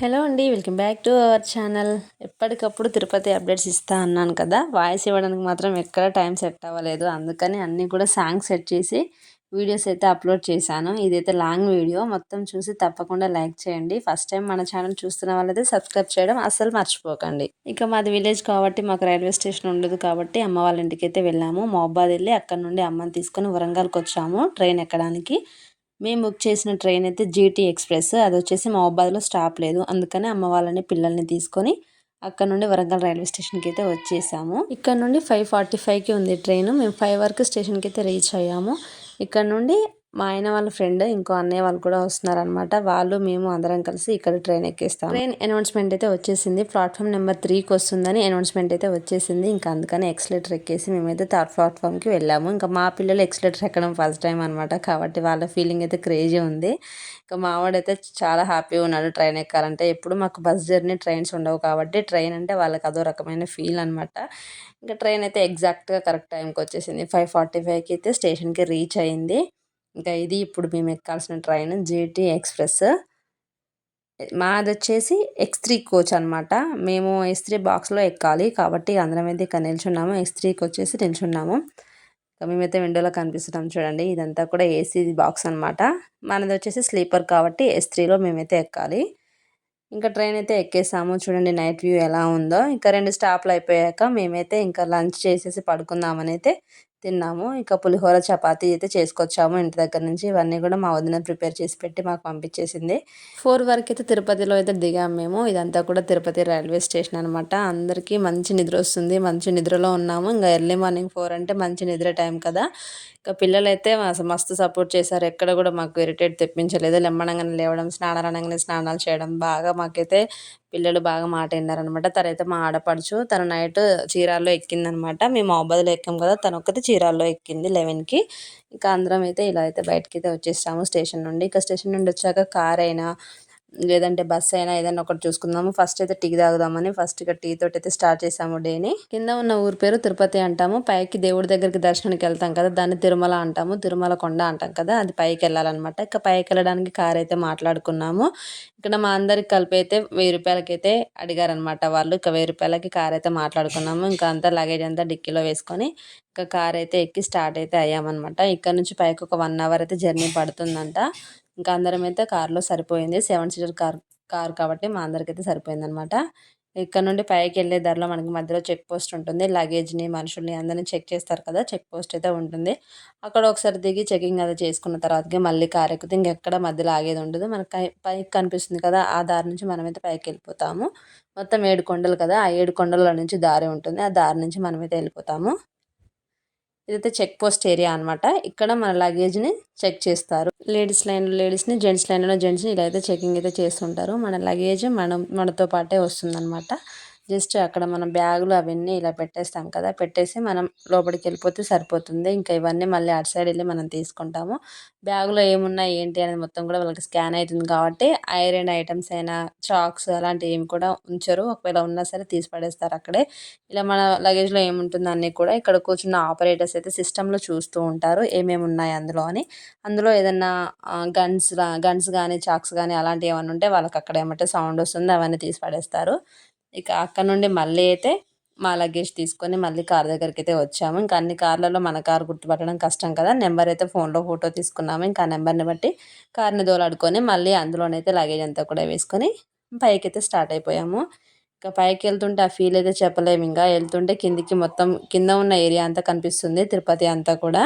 Hello అండి welcome back to our channel. ఎప్పటికప్పుడు Tirupati updates ఇస్తా అన్నాను కదా వాయిస్ ఇవ్వడానికి మాత్రం ఎక్కడ టైం సెట్ అవ్వలేదు. అందుకని అన్నీ కూడా సాంగ్స్ సెట్ చేసి వీడియోస్ అయితే అప్లోడ్ చేశాను. ఇదైతే లాంగ్ వీడియో మొత్తం చూసి తప్పకుండా లైక్ చేయండి. ఫస్ట్ టైం మన ఛానల్ చూస్తున్న వాళ్ళైతే సబ్స్క్రైబ్ చేయడం అస్సలు మర్చిపోకండి. ఇక మాది విలేజ్ కాబట్టి మాకు రైల్వే స్టేషన్ ఉండదు కాబట్టి అమ్మ వాళ్ళ ఇంటికి అయితే వెళ్ళాము మహబాద్ వెళ్ళి అక్కడ నుండి అమ్మని తీసుకొని వరంగల్కి వచ్చాము ట్రైన్ ఎక్కడానికి. మేము బుక్ చేసిన ట్రైన్ అయితే జీటీ ఎక్స్ప్రెస్ అది వచ్చేసి మహబాద్లో స్టాప్ లేదు. అందుకని అమ్మ వాళ్ళని పిల్లల్ని తీసుకొని అక్కడ నుండి వరంగల్ రైల్వే స్టేషన్కి అయితే వచ్చేసాము. ఇక్కడ నుండి ఫైవ్ ఫార్టీ ఫైవ్కి ఉంది ట్రైన్. మేము ఫైవ్ వరకు స్టేషన్కి అయితే రీచ్ అయ్యాము. ఇక్కడ నుండి మా ఆయన వాళ్ళ ఫ్రెండ్ ఇంకో అన్నయ్య వాళ్ళు కూడా వస్తున్నారనమాట వాళ్ళు మేము అందరం కలిసి ఇక్కడ ట్రైన్ ఎక్కిస్తాం ట్రైన్ అనౌన్స్మెంట్ అయితే వచ్చేసింది. ప్లాట్ఫామ్ నెంబర్ త్రీకి వస్తుందని అనౌన్స్మెంట్ అయితే వచ్చేసింది. ఇంకా అందుకని ఎక్స్లేటర్ ఎక్కేసి మేమైతే థర్డ్ ప్లాట్ఫామ్కి వెళ్ళాము. ఇంకా మా పిల్లలు ఎక్స్లేటర్ ఎక్కడం ఫస్ట్ టైం అనమాట కాబట్టి వాళ్ళ ఫీలింగ్ అయితే క్రేజీ ఉంది. ఇంకా మావాడైతే చాలా హ్యాపీగా ఉన్నాడు ట్రైన్ ఎక్కాలంటే. ఎప్పుడు మాకు బస్ జర్నీ ట్రైన్స్ ఉండవు కాబట్టి ట్రైన్ అంటే వాళ్ళకి అదో రకమైన ఫీల్ అనమాట ఇంకా ట్రైన్ అయితే ఎగ్జాక్ట్గా కరెక్ట్ టైంకి వచ్చేసింది. ఫైవ్ ఫార్టీ ఫైవ్కి అయితే స్టేషన్కి రీచ్ అయింది. ఇంకా ఇది ఇప్పుడు మేము ఎక్కాల్సిన ట్రైన్ జేటీ ఎక్స్ప్రెస్ మాది వచ్చేసి ఎక్స్ త్రీ కోచ్ అనమాట మేము ఎస్ త్రీ బాక్స్లో ఎక్కాలి కాబట్టి అందరం అయితే ఇక్కడ నిల్చున్నాము ఎక్స్ త్రీకి వచ్చేసి నిల్చున్నాము. ఇంకా మేమైతే విండోలో కనిపిస్తున్నాం చూడండి. ఇదంతా కూడా ఏసీ బాక్స్ అనమాట మనది వచ్చేసి స్లీపర్ కాబట్టి ఎస్ త్రీలో మేమైతే ఎక్కాలి. ఇంకా ట్రైన్ అయితే ఎక్కేసాము. చూడండి నైట్ వ్యూ ఎలా ఉందో. ఇంకా రెండు స్టాప్లు అయిపోయాక మేమైతే ఇంకా లంచ్ చేసేసి పడుకుందామని అయితే తిన్నాము. ఇంకా పులిహోర చపాతీ అయితే చేసుకొచ్చాము ఇంటి దగ్గర నుంచి. ఇవన్నీ కూడా మా వదిన ప్రిపేర్ చేసి పెట్టి మాకు పంపించేసింది. ఫోర్ వరకు అయితే తిరుపతిలో అయితే దిగాము మేము. ఇదంతా కూడా తిరుపతి రైల్వే స్టేషన్ అనమాట అందరికీ మంచి నిద్ర వస్తుంది మంచి నిద్రలో ఉన్నాము. ఇంకా ఎర్లీ మార్నింగ్ ఫోర్ అంటే మంచి నిద్ర టైం కదా. ఇంకా పిల్లలైతే మస్తు సపోర్ట్ చేశారు. ఎక్కడ కూడా మాకు ఇరిటేట్ తెప్పించలేదు. లెమ్మనంగానే లేవడం స్నానాలు అనగానే స్నానాలు చేయడం బాగా మాకైతే పిల్లలు బాగా మాట విన్నారనమాట. తనైతే మా ఆడపడుచు తను నైట్ చీరాల్లో ఎక్కిందనమాట. మేము మొబైల్లో ఎక్కాం కదా తను ఒక్కటి చీరాల్లో ఎక్కింది లెవెన్కి. ఇంకా అందరం అయితే ఇలా అయితే బయటకి అయితే వచ్చేసాము స్టేషన్ నుండి. ఇంకా స్టేషన్ నుండి వచ్చాక కార్ అయినా లేదంటే బస్ అయినా ఏదైనా ఒకటి చూసుకుందాము. ఫస్ట్ అయితే టీ తాగుదామని ఫస్ట్ ఇక టీ తోటి అయితే స్టార్ట్ చేసాము డేని కింద ఉన్న ఊరి పేరు తిరుపతి అంటాము. పైకి దేవుడి దగ్గరికి దర్శనానికి వెళ్తాం కదా దాన్ని తిరుమల అంటాము. తిరుమల కొండ అంటాం కదా అది పైకి వెళ్ళాలన్నమాట. ఇక పైకి వెళ్ళడానికి కార్ అయితే మాట్లాడుకున్నాము. ఇక్కడ మా అందరికి కలిపి అయితే వెయ్యి రూపాయలకి అయితే అడిగారనమాట వాళ్ళు. ఇక వెయ్యి రూపాయలకి కార్ అయితే మాట్లాడుకున్నాము. ఇంకా అంతా లగేజ్ అంతా డిక్కీలో వేసుకొని ఇంకా కార్ అయితే ఎక్కి స్టార్ట్ అయితే అయ్యామన్నమాట. ఇక్కడ నుంచి పైకి ఒక వన్ అవర్ అయితే జర్నీ పడుతుందంట. ఇంకా అందరం అయితే కార్లో సరిపోయింది. సెవెన్ సీటర్ కార్ కార్ కాబట్టి మా అందరికైతే సరిపోయింది అనమాట ఇక్కడ నుండి పైకి వెళ్ళే దారిలో మనకి మధ్యలో చెక్ పోస్ట్ ఉంటుంది. లగేజ్ని మనుషుల్ని అందరినీ చెక్ చేస్తారు కదా చెక్ పోస్ట్ అయితే ఉంటుంది. అక్కడ ఒకసారి దిగి చెకింగ్ అది చేసుకున్న తర్వాతకి మళ్ళీ కార్ ఎక్కితే ఇంకెక్కడ మధ్యలో ఆగేది ఉండదు. మనకి పైకి కనిపిస్తుంది కదా ఆ దారి నుంచి మనమైతే పైకి వెళ్ళిపోతాము. మొత్తం ఏడు కొండలు కదా ఆ ఏడు కొండల నుంచి దారి ఉంటుంది. ఆ దారి నుంచి మనమైతే వెళ్ళిపోతాము. ఇదైతే చెక్ పోస్ట్ ఏరియా అనమాట ఇక్కడ మన లగేజ్ని చెక్ చేస్తారు. లేడీస్ లైన్ లేడీస్ని జెంట్స్ లైన్లో జెంట్స్ని ఇలా అయితే చెకింగ్ అయితే చేస్తుంటారు. మన లగేజ్ మనం మనతో పాటే వస్తుందన్నమాట. జస్ట్ అక్కడ మనం బ్యాగులు అవన్నీ ఇలా పెట్టేస్తాం కదా పెట్టేసి మనం లోపలికి వెళ్ళిపోతే సరిపోతుంది. ఇంకా ఇవన్నీ మళ్ళీ అటు సైడ్ వెళ్ళి మనం తీసుకుంటాము. బ్యాగులో ఏమున్నాయి ఏంటి అనేది మొత్తం కూడా వాళ్ళకి స్కాన్ అవుతుంది కాబట్టి ఐరన్ ఐటమ్స్ అయినా చాక్స్ అలాంటివి ఏమి కూడా ఉంచరు. ఒకవేళ ఉన్నా సరే తీసి పడేస్తారు అక్కడే. ఇలా మన లగేజ్లో ఏముంటుంది అన్నీ కూడా ఇక్కడ కూర్చున్న ఆపరేటర్స్ అయితే సిస్టంలో చూస్తూ ఉంటారు ఏమేమి ఉన్నాయి అందులో అని. అందులో ఏదన్నా గన్స్ గన్స్ కానీ చాక్స్ కానీ అలాంటివి ఏమైనా ఉంటే వాళ్ళకి అక్కడ ఏమంటే సౌండ్ వస్తుంది అవన్నీ తీసి పడేస్తారు. ఇక అక్కడ నుండి మళ్ళీ అయితే మా లగేజ్ తీసుకొని మళ్ళీ కార్ దగ్గరికి అయితే వచ్చాము. ఇంకా అన్ని కార్లలో మన కార్ గుర్తుపట్టడం కష్టం కదా. నెంబర్ అయితే ఫోన్లో ఫోటో తీసుకున్నాము. ఇంకా ఆ నెంబర్ని బట్టి కార్ని దోలాడుకొని మళ్ళీ అందులోనైతే లగేజ్ అంతా కూడా వేసుకొని పైకి అయితే స్టార్ట్ అయిపోయాము. ఇంకా పైకి వెళ్తుంటే ఆ ఫీల్ అయితే చెప్పలేము. ఇంకా వెళ్తుంటే కిందికి మొత్తం కింద ఉన్న ఏరియా అంతా కనిపిస్తుంది. తిరుపతి అంతా కూడా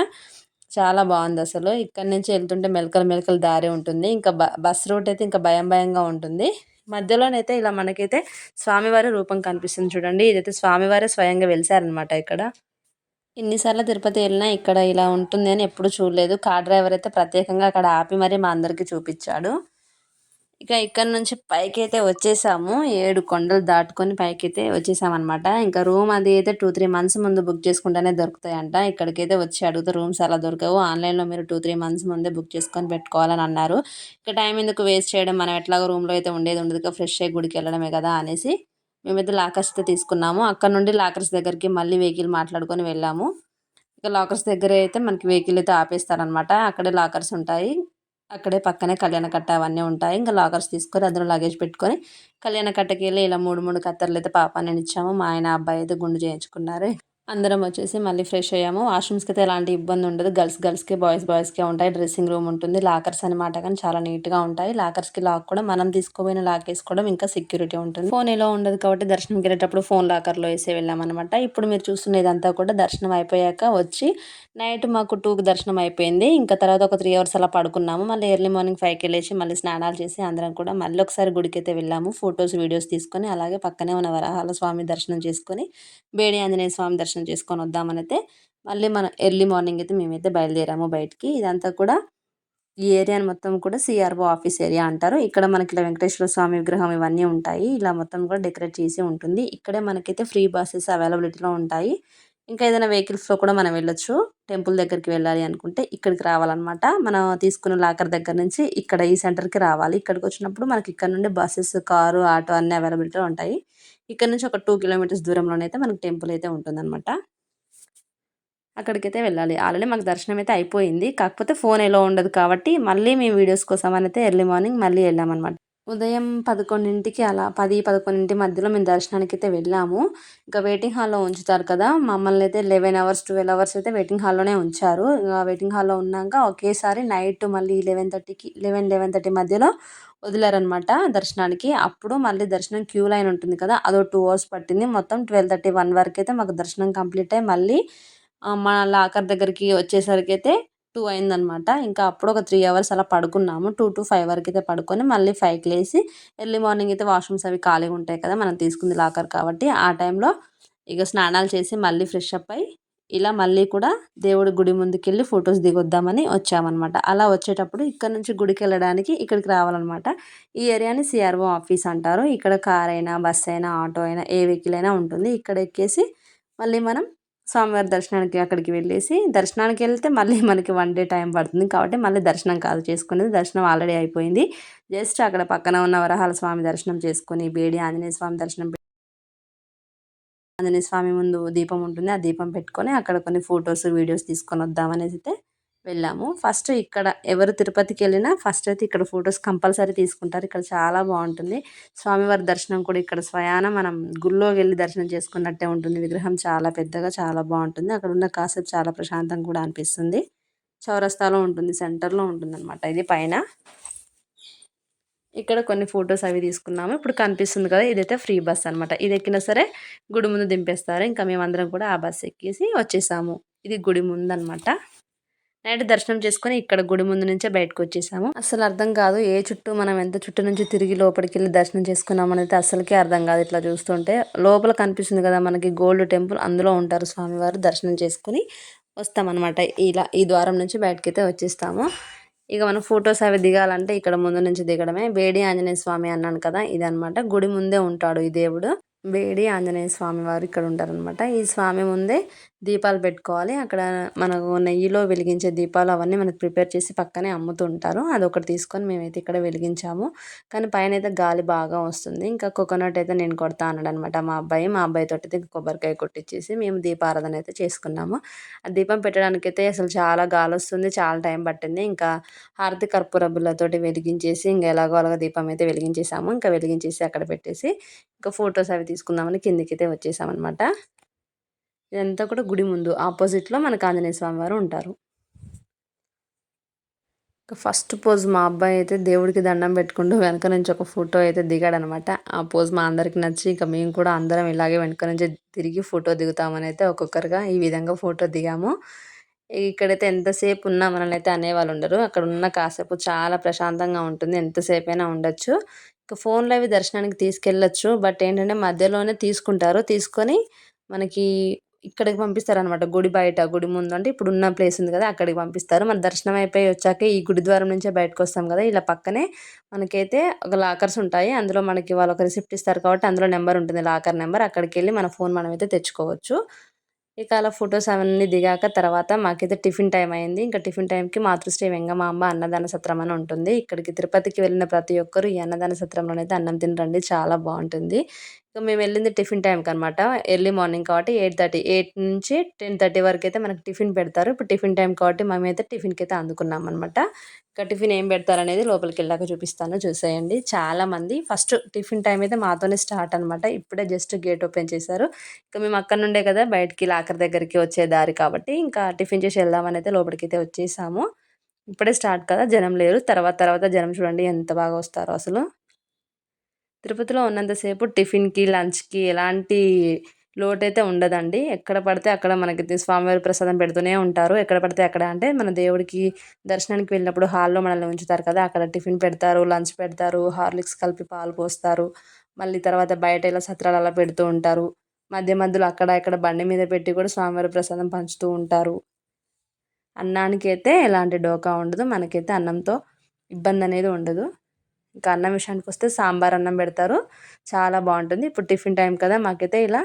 చాలా బాగుంది అసలు. ఇక్కడ నుంచి వెళ్తుంటే మెలకలు మెలకలు దారి ఉంటుంది. ఇంకా బస్ రూట్ అయితే ఇంకా భయం భయంగా ఉంటుంది. మధ్యలోనైతే ఇలా మనకైతే స్వామివారి రూపం కనిపిస్తుంది చూడండి. ఇదైతే స్వామివారే స్వయంగా వెలిసారనమాట ఇక్కడ. ఎన్నిసార్లు తిరుపతి వెళ్ళినా ఇక్కడ ఇలా ఉంటుంది అని ఎప్పుడు చూడలేదు. కార్ డ్రైవర్ అయితే ప్రత్యేకంగా అక్కడ ఆపి మరీ మా అందరికీ చూపించాడు. ఇక ఇక్కడ నుంచి పైకి అయితే వచ్చేసాము. ఏడు కొండలు దాటుకొని పైకి అయితే వచ్చేసామన్నమాట. ఇంకా రూమ్ అది అయితే టూ త్రీ మంత్స్ ముందు బుక్ చేసుకుంటేనే దొరుకుతాయంట. ఇక్కడికైతే వచ్చి అడిగితే రూమ్స్ అలా దొరకవు. ఆన్లైన్లో మీరు టూ త్రీ మంత్స్ ముందే బుక్ చేసుకొని పెట్టుకోవాలని అన్నారు. ఇక టైం ఎందుకు వేస్ట్ చేయడం? మనం ఎట్లాగో రూమ్లో అయితే ఉండేది ఉండదు ఫ్రెష్ అయ్యి గుడికి వెళ్ళడమే కదా అనేసి మేమైతే లాకర్స్ అయితే తీసుకున్నాము. అక్కడ నుండి లాకర్స్ దగ్గరికి మళ్ళీ వెహికల్ మాట్లాడుకొని వెళ్ళాము. ఇక లాకర్స్ దగ్గర అయితే మనకి వెహికల్ అయితే ఆపేస్తారనమాట అక్కడే లాకర్స్ ఉంటాయి. అక్కడే పక్కనే కళ్యాణ కట్ట అవన్నీ ఉంటాయి. ఇంకా లాకర్స్ తీసుకొని అందులో లగేజ్ పెట్టుకొని కళ్యాణ కట్టకి వెళ్ళి ఇలా మూడు మూడు కత్తెరలు అయితే పాపాన్ని ఇచ్చాము. మా ఆయన అబ్బాయి అయితే గుండు చేయించుకున్నారు. అందరం వచ్చేసి మళ్ళీ ఫ్రెష్ అయ్యాము. వాష్రూమ్స్కి అయితే ఎలాంటి ఇబ్బంది ఉండదు. గర్ల్స్ గర్ల్స్కి బాయ్స్ బాయ్స్కి ఉంటాయి. డ్రెస్సింగ్ రూమ్ ఉంటుంది. లాకర్స్ అనమాట కానీ చాలా నీట్గా ఉంటాయి. లాకర్స్కి లాక్ కూడా మనం తీసుకోపోయిన లాక్ వేసుకోవడం ఇంకా సెక్యూరిటీ ఉంటుంది. ఫోన్ ఎలా ఉండదు కాబట్టి దర్శనంకి వెళ్ళేటప్పుడు ఫోన్ లాకర్లో వేసి వెళ్ళామన్నమాట ఇప్పుడు మీరు చూస్తున్న ఇదంతా కూడా దర్శనం అయిపోయాక వచ్చి నైట్ మాకు టూకి దర్శనం అయిపోయింది. ఇంకా తర్వాత ఒక త్రీ అవర్స్ అలా పడుకున్నాము. మళ్ళీ ఎర్లీ మార్నింగ్ ఫైవ్కి వెళ్ళేసి మళ్ళీ స్నానాలు చేసి అందరం కూడా మళ్ళీ ఒకసారి గుడికి అయితే వెళ్ళాము. ఫొటోస్ వీడియోస్ తీసుకొని అలాగే పక్కనే ఉన్న వరహాల స్వామి దర్శనం చేసుకొని బేడి ఆంజనేయ స్వామి దర్శనం దర్శనం చేసుకొని వద్దామనైతే మళ్ళీ మనం ఎర్లీ మార్నింగ్ అయితే మేమైతే బయలుదేరాము బయటికి. ఇదంతా కూడా ఈ ఏరియాని మొత్తం కూడా సిఆర్ఓ ఆఫీస్ ఏరియా అంటారు. ఇక్కడ మనకి ఇలా వెంకటేశ్వర స్వామి విగ్రహం ఇవన్నీ ఉంటాయి. ఇలా మొత్తం కూడా డెకరేట్ చేసి ఉంటుంది. ఇక్కడే మనకైతే ఫ్రీ బస్సెస్ అవైలబిలిటీలో ఉంటాయి. ఇంకా ఏదైనా వెహికల్స్లో కూడా మనం వెళ్ళొచ్చు. టెంపుల్ దగ్గరికి వెళ్ళాలి అనుకుంటే ఇక్కడికి రావాలన్నమాట. మనం తీసుకున్న లాకర్ దగ్గర నుంచి ఇక్కడ ఈ సెంటర్కి రావాలి. ఇక్కడికి వచ్చినప్పుడు మనకి ఇక్కడ నుండి బస్సెస్ కారు ఆటో అన్నీ అవైలబిలిటీ ఉంటాయి. ఇక్కడ నుంచి ఒక టూ కిలోమీటర్స్ దూరంలోనే అయితే మనకు టెంపుల్ అయితే ఉంటుందన్నమాట. అక్కడికైతే వెళ్ళాలి. ఆల్రెడీ మాకు దర్శనం అయితే అయిపోయింది. కాకపోతే ఫోన్ ఎలా ఉండదు కాబట్టి మళ్ళీ మేము వీడియోస్ కోసం అయితే ఎర్లీ మార్నింగ్ మళ్ళీ వెళ్ళామన్నమాట. ఉదయం పదకొండింటికి అలా పది పదకొండింటి మధ్యలో మేము దర్శనానికి అయితే వెళ్ళాము. ఇంకా వెయిటింగ్ హాల్లో ఉంచుతారు కదా మమ్మల్ని అయితే లెవెన్ అవర్స్ ట్వెల్వ్ అవర్స్ అయితే వెయిటింగ్ హాల్లోనే ఉంచారు. ఇంకా వెయిటింగ్ హాల్లో ఉన్నాక ఒకేసారి నైట్ మళ్ళీ లెవెన్ థర్టీకి లెవెన్ లెవెన్ థర్టీ మధ్యలో వదిలారనమాట దర్శనానికి. అప్పుడు మళ్ళీ దర్శనం క్యూ లైన్ ఉంటుంది కదా అదో టూ అవర్స్ పట్టింది. మొత్తం ట్వెల్వ్ థర్టీ వన్ వరకు అయితే మాకు దర్శనం కంప్లీట్ అయ్యి మళ్ళీ మా లాకర్ దగ్గరికి వచ్చేసరికి అయితే టూ అయిందనమాట. ఇంకా అప్పుడు ఒక త్రీ అవర్స్ అలా పడుకున్నాము. టూ టు ఫైవ్ వరకు అయితే పడుకొని మళ్ళీ ఫైవ్కి లేసి ఎర్లీ మార్నింగ్ అయితే వాష్రూమ్స్ అవి ఖాళీగా ఉంటాయి కదా మనం తీసుకుంది లాకర్ కాబట్టి ఆ టైంలో ఇక స్నానాలు చేసి మళ్ళీ ఫ్రెష్ అప్ అయ్యి ఇలా మళ్ళీ కూడా దేవుడి గుడి ముందుకు వెళ్ళి ఫొటోస్ దిగొద్దామని వచ్చామన్నమాట అలా వచ్చేటప్పుడు ఇక్కడ నుంచి గుడికి వెళ్ళడానికి ఇక్కడికి రావాలన్నమాట ఈ ఏరియాని సిఆర్ఓ ఆఫీస్ అంటారు. ఇక్కడ కార్ అయినా బస్ అయినా ఆటో అయినా ఏ వెహికల్ అయినా ఉంటుంది. ఇక్కడ ఎక్కేసి మళ్ళీ మనం స్వామివారి దర్శనానికి అక్కడికి వెళ్ళేసి దర్శనానికి వెళ్తే మళ్ళీ మనకి వన్ డే టైం పడుతుంది కాబట్టి మళ్ళీ దర్శనం కాదు చేసుకునేది. దర్శనం ఆల్రెడీ అయిపోయింది. జస్ట్ అక్కడ పక్కన ఉన్న వరహాల స్వామి దర్శనం చేసుకొని బేడి ఆంజనేయ స్వామి దర్శనం ఆంజనేయ స్వామి ముందు దీపం ఉంటుంది. ఆ దీపం పెట్టుకొని అక్కడ కొన్ని ఫొటోస్ వీడియోస్ తీసుకొని వద్దామనేసి అయితే వెళ్ళాము. ఫస్ట్ ఇక్కడ ఎవరు తిరుపతికి వెళ్ళినా ఫస్ట్ అయితే ఇక్కడ ఫొటోస్ కంపల్సరీ తీసుకుంటారు. ఇక్కడ చాలా బాగుంటుంది. స్వామివారి దర్శనం కూడా ఇక్కడ స్వయాన మనం గుళ్ళో వెళ్ళి దర్శనం చేసుకున్నట్టే ఉంటుంది. విగ్రహం చాలా పెద్దగా చాలా బాగుంటుంది. అక్కడ ఉన్న కాసేపు చాలా ప్రశాంతంగా కూడా అనిపిస్తుంది. చౌరస్తాలో ఉంటుంది. సెంటర్లో ఉంటుంది అనమాట ఇది పైన. ఇక్కడ కొన్ని ఫొటోస్ అవి తీసుకున్నాము. ఇప్పుడు కనిపిస్తుంది కదా ఇదైతే ఫ్రీ బస్ అనమాట ఇది ఎక్కినా సరే గుడి ముందు దింపేస్తారు. ఇంకా మేమందరం కూడా ఆ బస్ ఎక్కేసి వచ్చేసాము. ఇది గుడి ముందు అనమాట నైట్ దర్శనం చేసుకొని ఇక్కడ గుడి ముందు నుంచే బయటకు వచ్చేసాము. అసలు అర్థం కాదు ఏ చుట్టూ మనం ఎంత చుట్టూ నుంచి తిరిగి లోపలికి వెళ్ళి దర్శనం చేసుకున్నాం అనేది అసలుకే అర్థం కాదు ఇట్లా చూస్తుంటే. లోపల కనిపిస్తుంది కదా మనకి గోల్డ్ టెంపుల్ అందులో ఉంటారు స్వామివారు దర్శనం చేసుకుని వస్తామన్నమాట. ఇలా ఈ ద్వారం నుంచి బయటకైతే వచ్చేస్తాము. ఇక మనం ఫొటోస్ అవి దిగాలంటే ఇక్కడ ముందు నుంచి దిగడమే. బేడి ఆంజనేయ స్వామి అన్నాను కదా ఇది అనమాట గుడి ముందే ఉంటాడు ఈ దేవుడు. బేడి ఆంజనేయ స్వామి వారు ఇక్కడ ఉంటారనమాట ఈ స్వామి ముందే దీపాలు పెట్టుకోవాలి. అక్కడ మనకు నెయ్యిలో వెలిగించే దీపాలు అవన్నీ మనకు ప్రిపేర్ చేసి పక్కనే అమ్ముతుంటారు. అది ఒకటి తీసుకొని మేమైతే ఇక్కడ వెలిగించాము. కానీ పైన అయితే గాలి బాగా వస్తుంది. ఇంకా కోకోనట్ అయితే నేను కొడతా అన్నాడు అనమాట మా అబ్బాయి. మా అబ్బాయి తోటి అయితే కొబ్బరికాయ కొట్టించేసి మేము దీపారాధన అయితే చేసుకున్నాము. ఆ దీపం పెట్టడానికి అయితే అసలు చాలా గాలి వస్తుంది. చాలా టైం పట్టింది. ఇంకా హారతి కర్పూర వెలిగించేసి ఇంకా ఎలాగో అలాగ దీపం అయితే వెలిగించేసాము. ఇంకా వెలిగించేసి అక్కడ పెట్టేసి ఇంకా ఫొటోస్ అవి తీసుకుందామని కిందికైతే వచ్చేసామన్నమాట. ఇదంతా కూడా గుడి ముందు ఆపోజిట్లో మనకు ఆంజనేయ స్వామి వారు ఉంటారు. ఫస్ట్ పోజ్ మా అబ్బాయి అయితే దేవుడికి దండం పెట్టుకుంటూ వెనక నుంచి ఒక ఫోటో అయితే దిగాడనమాట. ఆ పోజ్ మా అందరికి నచ్చి ఇంకా మేము కూడా అందరం ఇలాగే వెనక నుంచి తిరిగి ఫోటో దిగుతామని అయితే ఒక్కొక్కరుగా ఈ విధంగా ఫోటో దిగాము. ఇక్కడైతే ఎంతసేపు ఉన్నా మనల్ని అయితే అనేవాళ్ళు ఉండరు. అక్కడ ఉన్న కాసేపు చాలా ప్రశాంతంగా ఉంటుంది. ఎంతసేపు అయినా ఉండొచ్చు. ఇక ఫోన్లో అవి దర్శనానికి తీసుకెళ్ళచ్చు. బట్ ఏంటంటే మధ్యలోనే తీసుకుంటారు. తీసుకొని మనకి ఇక్కడికి పంపిస్తారనమాట గుడి బయట గుడి ముందు. అంటే ఇప్పుడు ఉన్న ప్లేస్ ఉంది కదా అక్కడికి పంపిస్తారు. మన దర్శనం అయిపోయి వచ్చాక ఈ గుడి ద్వారం నుంచే బయటకు వస్తాం కదా ఇలా పక్కనే మనకైతే ఒక లాకర్స్ ఉంటాయి. అందులో మనకి వాళ్ళు ఒక రిసిప్ట్ ఇస్తారు కాబట్టి అందులో నెంబర్ ఉంటుంది. Locker number. అక్కడికి వెళ్ళి మన ఫోన్ మనం అయితే తెచ్చుకోవచ్చు. ఇక అలా ఫొటోస్ అవన్నీ దిగాక తర్వాత మాకైతే టిఫిన్ టైం అయింది. ఇంకా టిఫిన్ టైంకి మాతృశ్రీ వెంగమాంబ అన్నదాన సత్రం అని ఉంటుంది. ఇక్కడికి తిరుపతికి వెళ్ళిన ప్రతి ఒక్కరు ఈ అన్నదాన సత్రంలోనైతే అన్నం తినరండి. చాలా బాగుంటుంది. సో మేము వెళ్ళింది టిఫిన్ టైంకి అనమాట ఎర్లీ మార్నింగ్ కాబట్టి ఎయిట్ థర్టీ ఎయిట్ నుంచి టెన్ థర్టీ వరకు అయితే మనకు టిఫిన్ పెడతారు. ఇప్పుడు టిఫిన్ టైం కాబట్టి మేమైతే టిఫిన్కి అయితే అందుకున్నాం అనమాట ఇంకా టిఫిన్ ఏం పెడతారు అనేది లోపలికి వెళ్ళాక చూపిస్తాను. చూసేయండి. చాలా మంది ఫస్ట్ టిఫిన్ టైం అయితే మాతోనే స్టార్ట్ అనమాట ఇప్పుడే జస్ట్ గేట్ ఓపెన్ చేశారు. ఇంకా మేము అక్కడ నుండే కదా బయటికి లాకర్ దగ్గరికి వచ్చే దారి కాబట్టి ఇంకా టిఫిన్ చేసి వెళ్దామని అయితే లోపలికి అయితే వచ్చేసాము. ఇప్పుడే స్టార్ట్ కదా జనం లేరు. తర్వాత తర్వాత జనం చూడండి ఎంత బాగా వస్తారో అసలు. తిరుపతిలో ఉన్నంతసేపు టిఫిన్కి లంచ్కి ఎలాంటి లోటైతే ఉండదండి. ఎక్కడ పడితే అక్కడ మనకి స్వామివారి ప్రసాదం పెడుతూనే ఉంటారు. ఎక్కడ పడితే అక్కడ. అంటే మన దేవుడికి దర్శనానికి వెళ్ళినప్పుడు హాల్లో మనల్ని ఉంచుతారు కదా. అక్కడ టిఫిన్ పెడతారు లంచ్ పెడతారు హార్లిక్స్ కలిపి పాలు పోస్తారు. మళ్ళీ తర్వాత బయట ఇలా సత్రాలు అలా పెడుతూ ఉంటారు. మధ్య మధ్యలో అక్కడ ఇక్కడ బండి మీద పెట్టి కూడా స్వామివారి ప్రసాదం పంచుతూ ఉంటారు. అన్నానికి అయితే ఎలాంటి డోకా ఉండదు. మనకైతే అన్నంతో ఇబ్బంది అనేది ఉండదు. ఇంకా అన్నం విషయానికి వస్తే సాంబార్ అన్నం పెడతారు. చాలా బాగుంటుంది. ఇప్పుడు టిఫిన్ టైం కదా మాకైతే ఇలా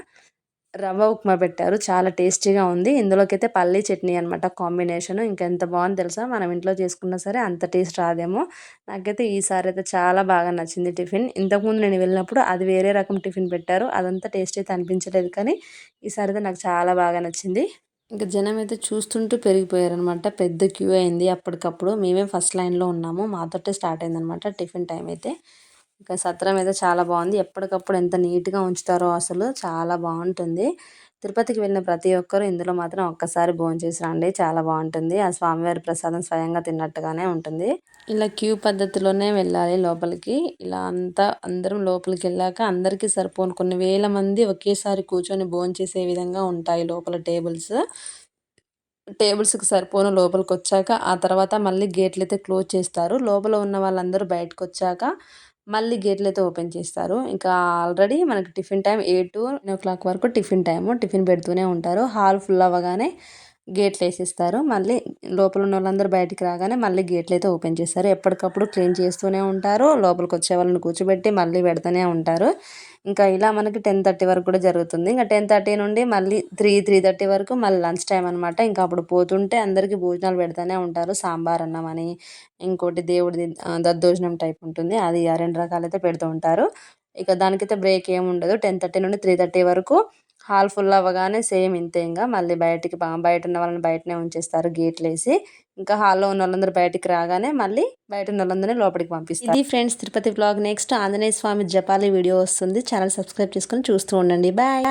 రవ్వ ఉప్మా పెట్టారు. చాలా టేస్టీగా ఉంది. ఇందులోకి అయితే పల్లీ చట్నీ అనమాట కాంబినేషన్. ఇంకా ఎంత బాగుంది తెలుసా? మనం ఇంట్లో చేసుకున్నా సరే అంత టేస్ట్ రాదేమో. నాకైతే ఈసారి అయితే చాలా బాగా నచ్చింది టిఫిన్. ఇంతకుముందు నేను వెళ్ళినప్పుడు అది వేరే రకం టిఫిన్ పెట్టారు. అదంతా టేస్ట్ అయితే అనిపించలేదు కానీ ఈసారి అయితే నాకు చాలా బాగా నచ్చింది. ఇంకా జనం అయితే చూస్తుంటూ పెరిగిపోయారనమాట. పెద్ద క్యూ అయింది అప్పటికప్పుడు. మేమే ఫస్ట్ లైన్లో ఉన్నాము. మాతోటే స్టార్ట్ అయిందనమాట టిఫిన్ టైం అయితే. ఇంకా సత్రం అయితే చాలా బాగుంది. ఎప్పటికప్పుడు ఎంత నీట్గా ఉంచుతారో అసలు చాలా బాగుంటుంది. తిరుపతికి వెళ్ళిన ప్రతి ఒక్కరు ఇందులో మాత్రం ఒక్కసారి భోంచేసి రండి. చాలా బాగుంటుంది. ఆ స్వామివారి ప్రసాదం స్వయంగా తిన్నట్టుగానే ఉంటుంది. ఇలా క్యూ పద్ధతిలోనే వెళ్ళాలి లోపలికి. ఇలా అంతా అందరం లోపలికి వెళ్ళాక అందరికీ సరిపోను కొన్ని వేల మంది ఒకేసారి కూర్చొని భోంచేసే విధంగా ఉంటాయి లోపల టేబుల్స్. టేబుల్స్కి సరిపోను లోపలికి వచ్చాక ఆ తర్వాత మళ్ళీ గేట్లు అయితే క్లోజ్ చేస్తారు. లోపల ఉన్న వాళ్ళందరూ బయటకు వచ్చాక మళ్ళీ గేట్లతో ఓపెన్ చేస్తారు. ఇంకా ఆల్రెడీ మనకి tiffin time eight to nine o'clock వరకు టిఫిన్ టైము. టిఫిన్ పెడుతూనే ఉంటారు. హాల్ ఫుల్ అవ్వగానే గేట్లు వేసిస్తారు మళ్ళీ లోపల ఉన్న వాళ్ళందరూ బయటికి రాగానే మళ్ళీ గేట్లు అయితే ఓపెన్ చేస్తారు. ఎప్పటికప్పుడు క్లీన్ చేస్తూనే ఉంటారు. లోపలికి వచ్చే వాళ్ళని కూర్చోబెట్టి మళ్ళీ పెడుతూనే ఉంటారు. ఇంకా ఇలా మనకి టెన్ థర్టీ వరకు కూడా జరుగుతుంది. ఇంకా టెన్ థర్టీ నుండి మళ్ళీ త్రీ త్రీ థర్టీ వరకు మళ్ళీ లంచ్ టైం అనమాట ఇంకా అప్పుడు పోతుంటే అందరికీ భోజనాలు పెడతానే ఉంటారు. సాంబార్ అన్నం అని ఇంకోటి దేవుడిది దద్దోజనం టైప్ ఉంటుంది. అది రెండు రకాలైతే పెడుతూ ఉంటారు. ఇక దానికైతే బ్రేక్ ఏమి ఉండదు టెన్ థర్టీ నుండి త్రీ థర్టీ వరకు హాల్ ఫుల్ అవ్వగానే సేమ్ ఇంతే ఇంకా మళ్ళీ బయటికి బయట ఉన్న వాళ్ళని బయటనే ఉంచేస్తారు గేట్లు వేసి ఇంకా హాల్లో ఉన్న వాళ్ళందరూ బయటికి రాగానే మళ్ళీ బయట ఉన్న వాళ్ళందరినీ లోపలికి పంపిస్తారు. ఇది friends Tirupati blog next. Anjaneya Swami Japali video వస్తుంది. ఛానల్ సబ్స్క్రైబ్ చేసుకొని చూస్తూ ఉండండి. బాయ్.